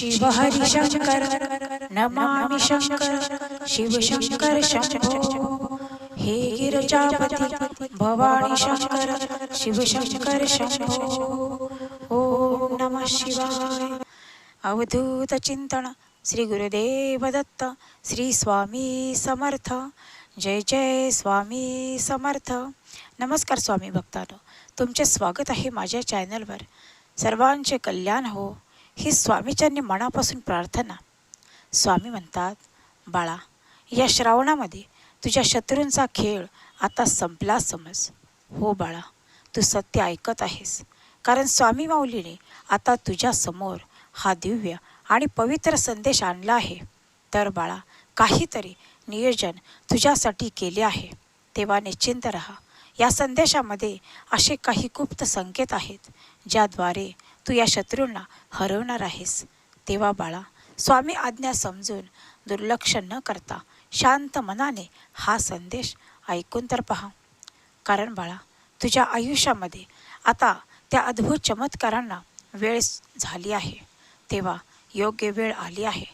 शिव हरी शंकर नमामि शंकर शिव शंकर शंभो। हे गिरजापती भवानी शंकर शिव शंकर शंभो। ओम नमः शिवाय। अवधूत चिंतन श्री गुरुदेव दत्त श्री स्वामी समर्थ। जय जय स्वामी समर्थ। नमस्कार स्वामी भक्तांनो तुमचे स्वागत आहे माझ्या चॅनलवर. सर्वांचे कल्याण हो. ही स्वामीच्यांनी मनापासून प्रार्थना. स्वामी म्हणतात बाळा या श्रावणामध्ये तुझ्या शत्रूंचा खेळ आता संपला समज. हो बाळा तू सत्य ऐकत आहेस. कारण स्वामी माऊलीने आता तुझ्यासमोर हा दिव्य आणि पवित्र संदेश आणला आहे. तर बाळा काहीतरी नियोजन तुझ्यासाठी केले आहे. तेव्हा निश्चिंत रहा. या संदेशामध्ये असे काही गुप्त संकेत आहेत ज्याद्वारे तू या शत्रूंना हरवणार आहेस. तेव्हा बाळा स्वामी आज्ञा समजून दुर्लक्ष न करता शांत मनाने हा संदेश ऐकून तर पहा. कारण बाळा तुझ्या आयुष्यामध्ये आता त्या अद्भुत चमत्कारांना वेळ झाली आहे. तेव्हा योग्य वेळ आली आहे.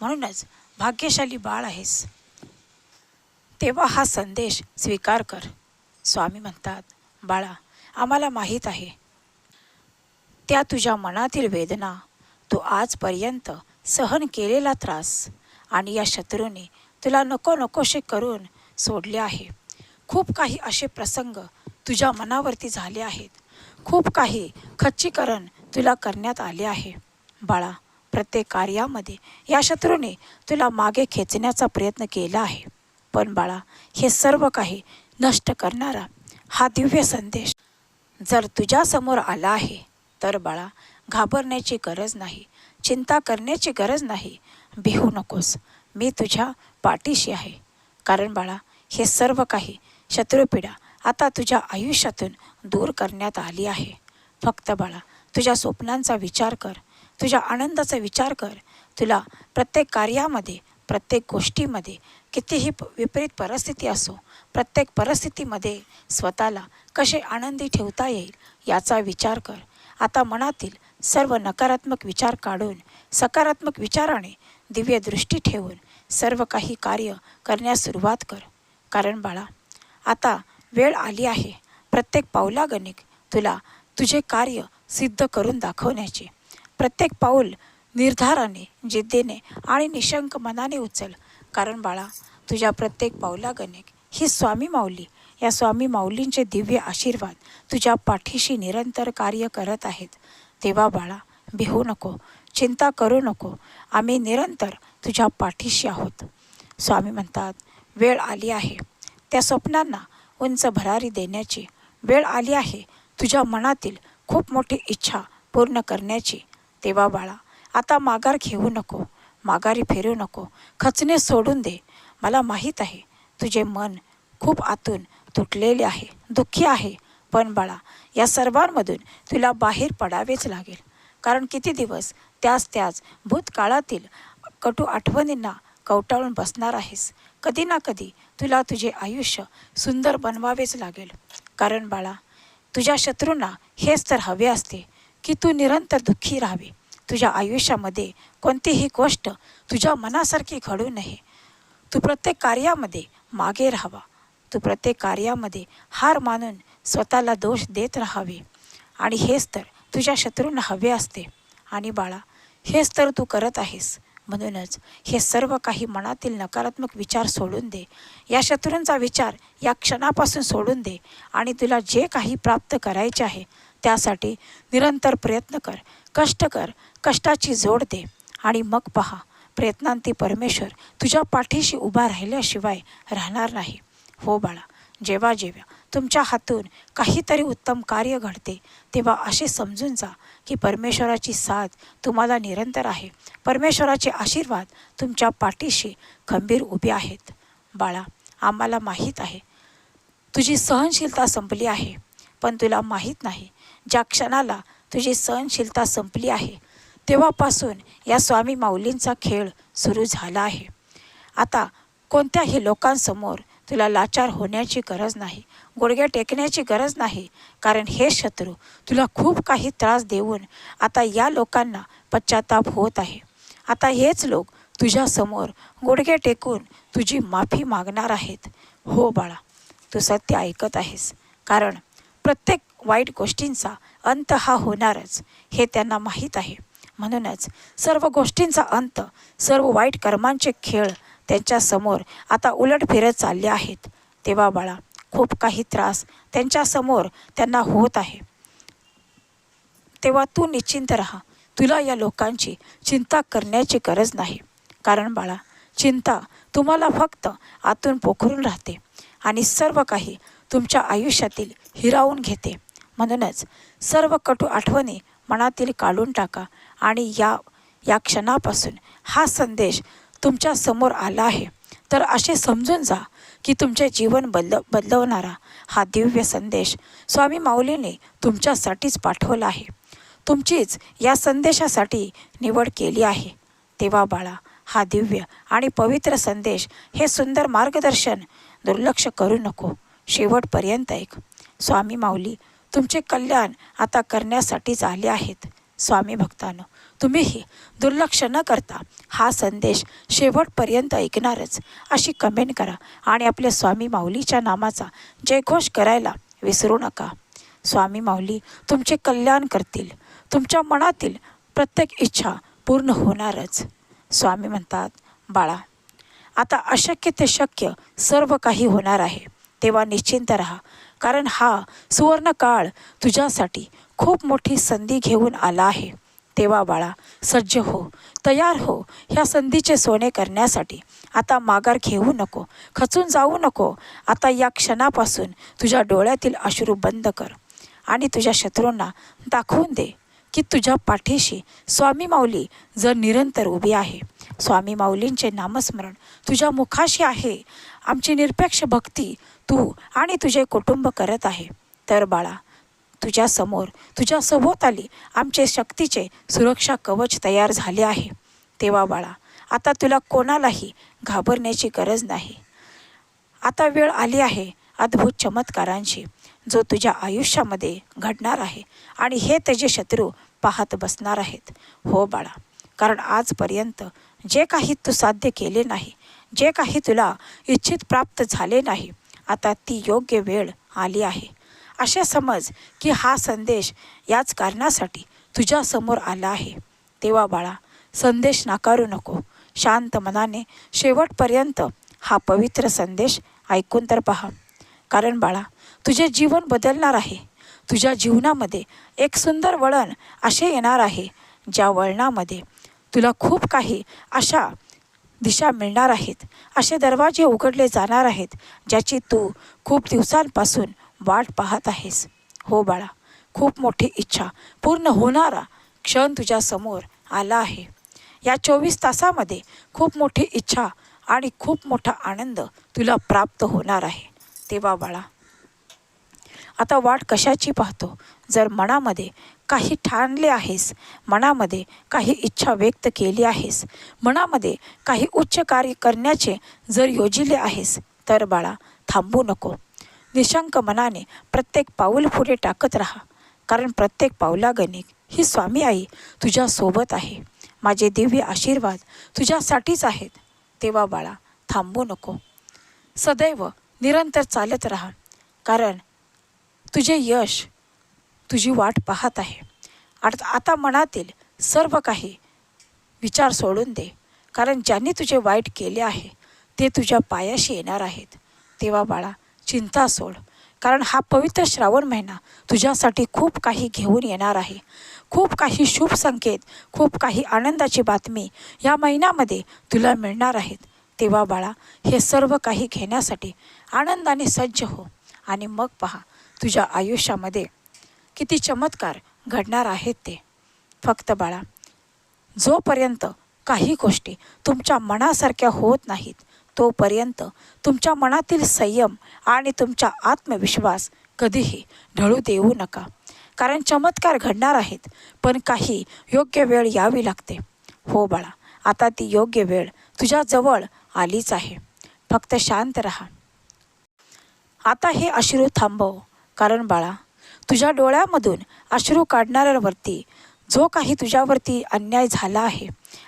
म्हणूनच भाग्यशाली बाळ आहेस. तेव्हा हा संदेश स्वीकार कर. स्वामी म्हणतात बाळा आम्हाला माहीत आहे त्या तुझ्या मनातील वेदना तू आजपर्यंत सहन केलेला त्रास आणि या शत्रूने तुला नको नकोशे करून सोडले आहे. खूप काही असे प्रसंग तुझ्या मनावरती झाले आहेत. खूप काही खच्चीकरण तुला करण्यात आले आहे. बाळा प्रत्येक कार्यामध्ये या शत्रूने तुला मागे खेचण्याचा प्रयत्न केला आहे. पण बाळा हे सर्व काही नष्ट करणारा हा दिव्य संदेश जर तुझ्यासमोर आला आहे तर बाळा घाबरण्याची गरज नाही चिंता करण्याची गरज नाही. भिवू नकोस मी तुझ्या पाठीशी आहे. कारण बाळा हे सर्व काही शत्रुपीडा आता तुझ्या आयुष्यातून दूर करण्यात आली आहे. फक्त बाळा तुझ्या स्वप्नांचा विचार कर तुझ्या आनंदाचा विचार कर. तुला प्रत्येक कार्यामध्ये प्रत्येक गोष्टीमध्ये कितीही प- विपरीत परिस्थिती असो प्रत्येक परिस्थितीमध्ये स्वतःला कसे आनंदी ठेवता येईल याचा विचार कर. आता मनातील सर्व नकारात्मक विचार काढून सकारात्मक विचाराने दिव्य दृष्टी ठेवून सर्व काही कार्य करण्यास सुरुवात कर. कारण बाळा आता वेळ आली आहे. प्रत्येक पाऊलागणिक तुला तुझे कार्य सिद्ध करून दाखवण्याचे. प्रत्येक पाऊल निर्धाराने जिद्दीने आणि निशंक मनाने उचल. कारण बाळा तुझ्या प्रत्येक पाऊलागणिक ही स्वामी माऊली या स्वामी माऊलींचे दिव्य आशीर्वाद तुझ्या पाठीशी निरंतर कार्य करत आहेत. तेव्हा बाळा भिवू नको चिंता करू नको आम्ही निरंतर तुझ्या पाठीशी आहोत. स्वामी म्हणतात वेळ आली आहे. त्या स्वप्नांना उंच भरारी देण्याची वेळ आली आहे. तुझ्या मनातील खूप मोठी इच्छा पूर्ण करण्याची. तेव्हा बाळा आता माघार घेऊ नको माघारी फिरू नको खचणे सोडून दे. मला माहीत आहे तुझे मन खूप आतून तुटलेले आहे दुःखी आहे. पण बाळा या सर्वांमधून तुला बाहेर पडावेच लागेल. कारण किती दिवस त्याच त्याच भूतकाळातील कटू आठवणींना कवटाळून बसणार आहेस. कधी ना कधी तुला तुझे आयुष्य सुंदर बनवावेच लागेल. कारण बाळा तुझ्या शत्रूंना हेच तर हवे असते की तू निरंतर दुःखी राहावे. तुझ्या आयुष्यामध्ये कोणतीही गोष्ट तुझ्या मनासारखी घडू नये. तू प्रत्येक कार्यामध्ये मागे राहावा. तू प्रत्येक कार्यामध्ये हार मानून स्वतःला दोष देत राहावे. आणि हेच तर तुझ्या शत्रूंना हवे असते. आणि बाळा हेच तर तू करत आहेस. म्हणूनच हे सर्व काही मनातील नकारात्मक विचार सोडून दे. या शत्रूंचा विचार या क्षणापासून सोडून दे आणि तुला जे काही प्राप्त करायचे आहे त्यासाठी निरंतर प्रयत्न कर. कष्ट कर. कष्टाची जोड दे. आणि मग पहा प्रयत्नांती परमेश्वर तुझ्या पाठीशी उभा राहिल्याशिवाय राहणार नाही. हो बाळा जेव्हा जेव्हा तुमच्या हातून काहीतरी उत्तम कार्य घडते तेव्हा असे समजून जा की परमेश्वराची साथ तुम्हाला निरंतर आहे. परमेश्वराचे आशीर्वाद तुमच्या पाठीशी खंबीर उभे आहेत. बाळा आम्हाला माहीत आहे तुझी सहनशीलता संपली आहे पण तुला माहीत नाही ज्या क्षणाला तुझी सहनशीलता संपली आहे तेव्हापासून या स्वामी माऊलींचा खेळ सुरू झाला आहे. आता कोणत्याही लोकांसमोर तुला लाचार होण्याची गरज नाही गुडघ्या टेकण्याची गरज नाही कारण हे शत्रू तुला खूप काही त्रास देऊन आता या लोकांना पश्चाताप होत आहे. आता हेच लोक तुझ्यासमोर गुडघे टेकून तुझी माफी मागणार आहेत. हो बाळा तू सत्य ऐकत आहेस कारण प्रत्येक वाईट गोष्टींचा अंत हा होणारच हे त्यांना माहीत आहे. म्हणूनच सर्व गोष्टींचा अंत सर्व वाईट कर्मांचे खेळ त्यांच्यासमोर आता उलट फिरत चालले आहेत. तेव्हा बाळा खूप काही त्रास त्यांच्यासमोर त्यांना होत आहे. तेव्हा तू निश्चिंत राहा. तुला या लोकांची चिंता करण्याची गरज नाही. कारण बाळा चिंता तुम्हाला फक्त आतून पोखरून राहते आणि सर्व काही तुमच्या आयुष्यातील हिरावून घेते. म्हणूनच सर्व कटू आठवणी मनातील काढून टाका आणि या या क्षणापासून हा संदेश तुमच्यासमोर आला आहे. तर असे समजून जा की तुमचे जीवन बदल बदलवणारा हा दिव्य संदेश स्वामी माऊलीने तुमच्यासाठीच पाठवला आहे. तुमचीच या संदेशासाठी निवड केली आहे. तेव्हा बाळा हा दिव्य आणि पवित्र संदेश हे सुंदर मार्गदर्शन दुर्लक्ष करू नको. शेवटपर्यंत ऐक. स्वामी माऊली तुमचे कल्याण आता करण्यासाठीच आले आहेत. स्वामी भक्तांनो तुम्हीही दुर्लक्ष न करता हा संदेश शेवटपर्यंत ऐकणारच अशी कमेंट करा आणि आपल्या स्वामी माऊलीच्या नामाचा जयघोष करायला विसरू नका. स्वामी माऊली तुमचे कल्याण करतील. तुमच्या मनातील प्रत्येक इच्छा पूर्ण होणारच. स्वामी म्हणतात बाळा आता अशक्य ते शक्य सर्व काही होणार आहे. तेव्हा निश्चिंत राहा. कारण हा सुवर्ण काळ तुझ्यासाठी खूप मोठी संधी घेऊन आला आहे. तेव्हा बाळा सज्ज हो तयार हो ह्या संधीचे सोने करण्यासाठी. आता माघार घेऊ नको खचून जाऊ नको. आता या क्षणापासून तुझ्या डोळ्यातील अश्रू बंद कर आणि तुझ्या शत्रूंना दाखवून दे. की तुझ्या पाठीशी स्वामी माऊली जर निरंतर उभी आहे. स्वामी माऊलींचे नामस्मरण तुझ्या मुखाशी आहे. आमची निरपेक्ष भक्ती तू आणि तुझे कुटुंब करत आहे. तर बाळा तुझ्या समोर तुझ्या सभोवताली आमचे शक्तीचे सुरक्षा कवच तयार झाले आहे. तेव्हा बाळा आता तुला कोणालाही घाबरण्याची गरज नाही. आता वेळ आली आहे अद्भुत चमत्कारांची जो तुझ्या आयुष्यामध्ये घडणार आहे आणि हे त्याचे शत्रू पाहत बसणार आहेत. हो बाळा कारण आजपर्यंत जे काही तू साध्य केले नाही जे काही तुला इच्छित प्राप्त झाले नाही आता ती योग्य वेळ आली आहे. असे समज की हा संदेश याच कारणासाठी तुझ्यासमोर आला आहे. तेव्हा बाळा संदेश नाकारू नको. शांत मनाने शेवटपर्यंत हा पवित्र संदेश ऐकून तर पहा. कारण बाळा तुझे जीवन बदलणार आहे. तुझ्या जीवनामध्ये एक सुंदर वळण असे येणार आहे ज्या वळणामध्ये तुला खूप काही अशा दिशा मिळणार आहेत असे दरवाजे उघडले जाणार आहेत ज्याची तू खूप दिवसांपासून वाट पाहत आहेस. हो बाळा खूप मोठी इच्छा पूर्ण होणारा क्षण तुझ्यासमोर आला आहे. या चोवीस तासामध्ये खूप मोठी इच्छा आणि खूप मोठा आनंद तुला प्राप्त होणार आहे. तेव्हा बाळा आता वाट कशाची पाहतो? जर मनामध्ये काही ठाणले आहेस मनामध्ये काही इच्छा व्यक्त केली आहेस मनामध्ये काही उच्च कार्य करण्याचे जर योजिले आहेस तर बाळा थांबू नको. निशंक मनाने प्रत्येक पाऊल पुढे टाकत राहा. कारण प्रत्येक पावलागणिक ही स्वामी आई तुझ्यासोबत आहे. माझे दिव्य आशीर्वाद तुझ्यासाठीच आहेत. तेव्हा बाळा थांबू नको. सदैव निरंतर चालत राहा. कारण तुझे यश तुझी वाट पाहत आहे. आत- आता मनातील सर्व काही विचार सोडून दे. कारण ज्यांनी तुझे वाईट केले आहे ते तुझ्या पायाशी येणार आहेत. तेव्हा बाळा चिंता सोड. कारण हा पवित्र श्रावण महिना तुझ्यासाठी खूप काही घेऊन येणार आहे. खूप काही शुभ संकेत खूप काही आनंदाची बातमी या महिन्यामध्ये तुला मिळणार आहेत. तेव्हा बाळा हे सर्व काही घेण्यासाठी आनंदाने सज्ज हो आणि मग पहा तुझ्या आयुष्यामध्ये किती चमत्कार घडणार आहेत ते. फक्त बाळा जोपर्यंत काही गोष्टी तुमच्या मनासारख्या होत नाहीत तोपर्यंत तुमच्या मनातील संयम आणि तुमचा आत्मविश्वास कधीही ढळू देऊ नका. कारण चमत्कार घडणार आहेत पण काही योग्य वेळ यावी लागते. हो बाळा आता ती योग्य वेळ तुझ्याजवळ आलीच आहे. फक्त शांत रहा. आता हे अश्रू थांबव. कारण बाळा तुझ्या डोळ्यामधून अश्रू काढणाऱ्यांवरती जो काही तुझ्यावरती अन्याय झाला आहे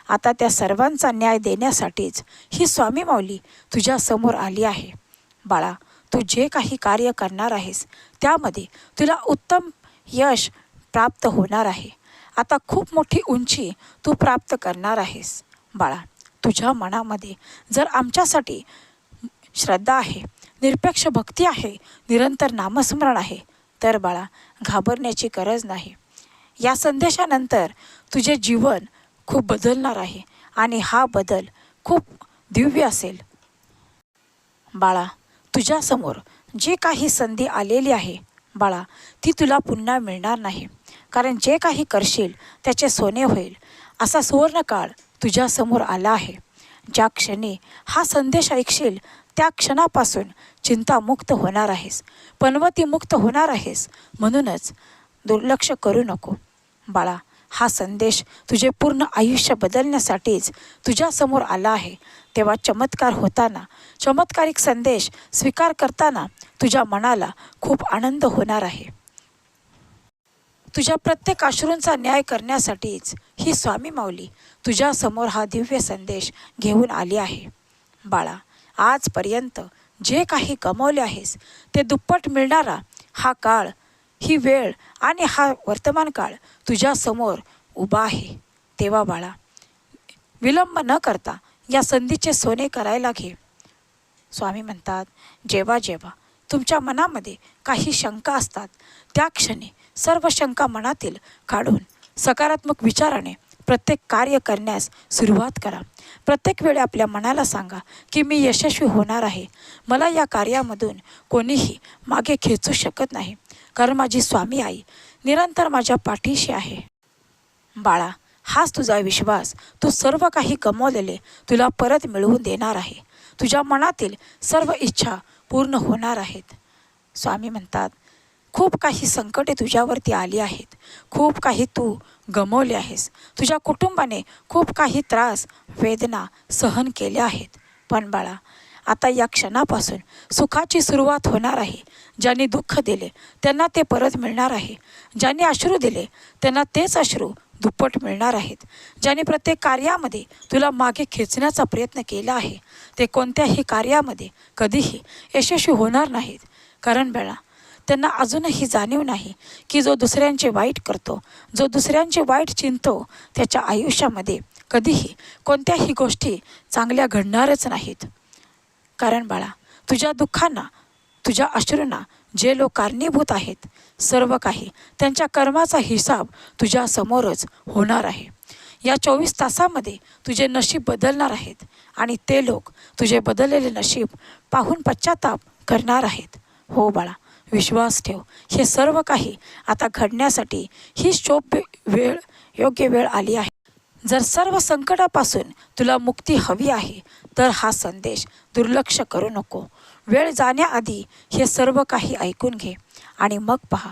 आता त्या सर्वांचा न्याय देण्यासाठीच ही स्वामी माऊली तुझ्यासमोर आली आहे. बाळा तू जे काही कार्य करणार आहेस त्यामध्ये तुला उत्तम यश प्राप्त होणार आहे. आता खूप मोठी उंची तू प्राप्त करणार आहेस. बाळा तुझ्या मनामध्ये जर आमच्यासाठी श्रद्धा आहे निरपेक्ष भक्ती आहे निरंतर नामस्मरण आहे. तर बाळा घाबरण्याची गरज नाही. या संदेशानंतर तुझे जीवन खूप बदलणार आहे आणि हा बदल खूप दिव्य असेल. बाळा तुझ्यासमोर जी काही संधी आलेली आहे बाळा ती तुला पुन्हा मिळणार नाही. कारण जे काही करशील त्याचे सोने होईल. असा सुवर्णकाळ तुझ्यासमोर आला आहे. ज्या क्षणी हा संदेश ऐकशील त्या क्षणापासून चिंतामुक्त होणार आहेस. पनवतीमुक्त होणार आहेस. म्हणूनच दुर्लक्ष करू नको. बाळा हा संदेश तुझे पूर्ण आयुष्य बदलण्यासाठीच तुझ्यासमोर आला आहे. तेव्हा चमत्कार होताना चमत्कारिक संदेश स्वीकार करताना तुझ्या मनाला खूप आनंद होणार आहे. तुझ्या प्रत्येक अश्रूंचा न्याय करण्यासाठीच ही स्वामी माऊली तुझ्यासमोर हा दिव्य संदेश घेऊन आली आहे. बाळा आजपर्यंत जे काही कमवले आहेस ते दुप्पट मिळणारा हा काळ ही वेळ आणि हा वर्तमान काळ तुझ्यासमोर उभा आहे. तेव्हा बाळा विलंब न करता या संधीचे सोने करायला घे. स्वामी म्हणतात जेव्हा जेव्हा तुमच्या मनामध्ये काही शंका असतात त्या क्षणी सर्व शंका मनातील काढून सकारात्मक विचाराने प्रत्येक कार्य करण्यास सुरुवात करा. प्रत्येक वेळी आपल्या मनाला सांगा की मी यशस्वी होणार आहे. मला या कार्यामधून कोणीही मागे खेचू शकत नाही. कारण माझी स्वामी आई निरंतर माझ्या पाठीशी आहे. बाळा हाच तुझा विश्वास. तू सर्व काही गमावलेले तुला परत मिळवून देणार आहे. तुझ्या मनातील सर्व इच्छा पूर्ण होणार आहेत. स्वामी म्हणतात खूप काही संकटे तुझ्यावरती आली आहेत. खूप काही तू गमवले आहेस. तुझ्या कुटुंबाने खूप काही त्रास वेदना सहन केल्या आहेत. पण बाळा आता या क्षणापासून सुखाची सुरुवात होणार आहे. ज्यांनी दुःख दिले त्यांना ते परत मिळणार आहे. ज्यांनी अश्रू दिले त्यांना तेच अश्रू दुप्पट मिळणार आहेत. ज्यांनी प्रत्येक कार्यामध्ये तुला मागे खेचण्याचा प्रयत्न केला आहे ते कोणत्याही कार्यामध्ये कधीही यशस्वी होणार नाहीत. कारण बेळा त्यांना अजूनही जाणीव नाही की जो दुसऱ्यांचे वाईट करतो जो दुसऱ्यांचे वाईट चिंतो त्याच्या आयुष्यामध्ये कधीही कोणत्याही गोष्टी चांगल्या घडणारच नाहीत. कारण बाळा तुझ्या दुःखांना तुझ्या अश्रूंना जे लोक कारणीभूत आहेत सर्व काही त्यांच्या कर्माचा हिसाब तुझ्या समोरच होणार आहे. या चोवीस तासामध्ये तुझे नशीब बदलणार आहेत आणि ते लोक तुझे बदललेले नशीब पाहून पश्चाताप करणार आहेत. हो बाळा विश्वास ठेव. हे सर्व काही आता घडण्यासाठी ही शोभ्य वेळ योग्य वेळ आली आहे. जर सर्व संकटापासून तुला मुक्ती हवी आहे तर हा संदेश दुर्लक्ष करू नको. वेळ जाण्याआधी हे सर्व काही ऐकून घे आणि मग पहा.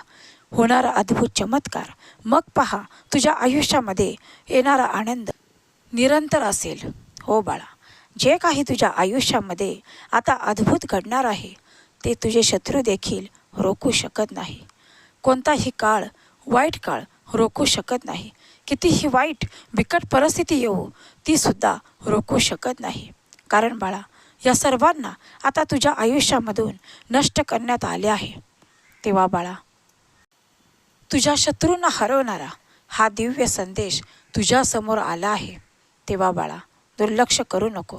होणारा अद्भुत चमत्कार. मग पहा तुझ्या आयुष्यामध्ये येणारा आनंद निरंतर असेल. हो बाळा जे काही तुझ्या आयुष्यामध्ये आता अद्भुत घडणार आहे ते तुझे शत्रू देखील रोखू शकत नाही. कोणताही काळ वाईट काळ रोखू शकत नाही. कितीही वाईट बिकट परिस्थिती येऊ ती सुद्धा रोखू शकत नाही. कारण बाळा या सर्वांना आता तुझ्या आयुष्यामधून नष्ट करण्यात आले आहे. तेव्हा बाळा तुझ्या शत्रूंना हरवणारा हा दिव्य संदेश तुझ्यासमोर आला आहे. तेव्हा बाळा दुर्लक्ष करू नको.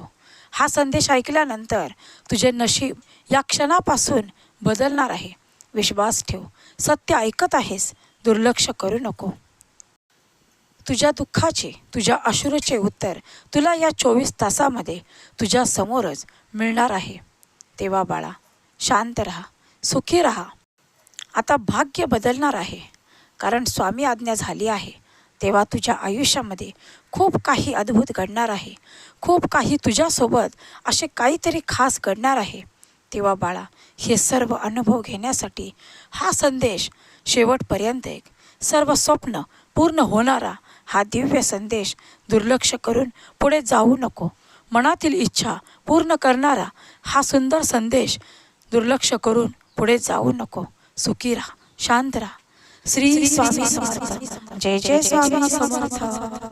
हा संदेश ऐकल्यानंतर तुझे नशीब या क्षणापासून बदलणार आहे. विश्वास ठेव. सत्य ऐकत आहेस. दुर्लक्ष करू नको. तुझ्या दुःखाचे तुझ्या अश्रूचे उत्तर तुला या चोवीस तासामध्ये तुझ्या समोरच मिळणार आहे. तेव्हा बाळा शांत राहा. सुखी राहा. आता भाग्य बदलणार आहे. कारण स्वामी आज्ञा झाली आहे. तेव्हा तुझ्या आयुष्यामध्ये खूप काही अद्भुत घडणार आहे. खूप काही तुझ्यासोबत असे काहीतरी खास घडणार आहे. तेव्हा बाळा हे सर्व अनुभव घेण्यासाठी हा संदेश शेवटपर्यंत एक. सर्व स्वप्न पूर्ण होणारा हा दिव्य संदेश दुर्लक्ष करून पुढे जाऊ नको. मनातील इच्छा पूर्ण करणारा हा सुंदर संदेश दुर्लक्ष करून पुढे जाऊ नको. सुखी राहा शांत राहा. श्री स्वामी समर्थ. जय जय स्वामी समर्थ.